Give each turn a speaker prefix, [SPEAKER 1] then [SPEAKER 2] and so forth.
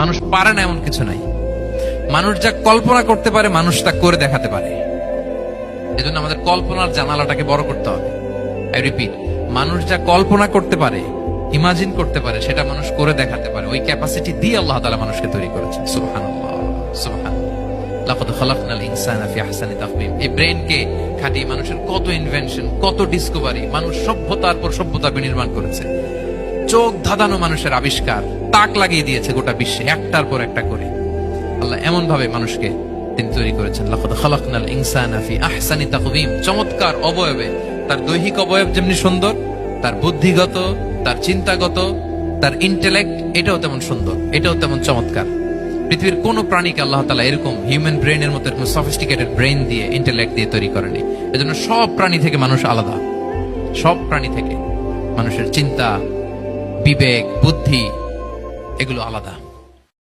[SPEAKER 1] মানুষ পারে না এমন কিছু নাই। মানুষ যা কল্পনা করতে পারে, মানুষ তা করে দেখাতে পারে। এজন্য আমাদের কল্পনার জানালাটাকে বড় করতে হবে। আই রিপিট মানুষ যা কল্পনা করতে পারে ইমাজিন করতে পারে, সেটা মানুষ করে দেখাতে পারে। ওই ক্যাপাসিটি দিয়ে আল্লাহ তাআলা মানুষকে তৈরি করেছেন। সুবহানাল্লাহ সুবহানাল্লাহ। লাকাদ খালাকনাল ইনসানা ফি আহসানি তাকওয়িম। এই ব্রেনকে খাটিয়ে মানুষের কত ইনভেনশন কত ডিসকভারি মানুষ সভ্যতার পর সভ্যতা বিনির্মাণ করেছে। চোখ ধাঁধানো মানুষের আবিষ্কার। তাক লাগিয়ে দিয়েছে গোটা বিশ্বে, একটার পর একটা করে। আল্লাহ এমন ভাবে মানুষকে তিনি তৈরি করেছেন। লাকাদ খালাকনাল ইনসানা ফি আহসানি তাকওয়িম। চমৎকার অবয়বে। তার দৈহিক অবয়ব যেমনি সুন্দর, তার বুদ্ধিগত, তার চিন্তাগত, তার ইন্টেলেক্ট এটাও তেমন সুন্দর, এটাও তেমন চমৎকার। পৃথিবীর কোন প্রাণীকে আল্লাহ তালা এরকম হিউম্যান ব্রেনের মতো, এরকম সফিস্টিকেটেড ব্রেন দিয়ে ইন্টেলেক্ট দিয়ে তৈরি করেনি এজন্য সব প্রাণী থেকে মানুষ আলাদা। সব প্রাণী থেকে মানুষের চিন্তা বিবেক বুদ্ধি এগুলো আলাদা।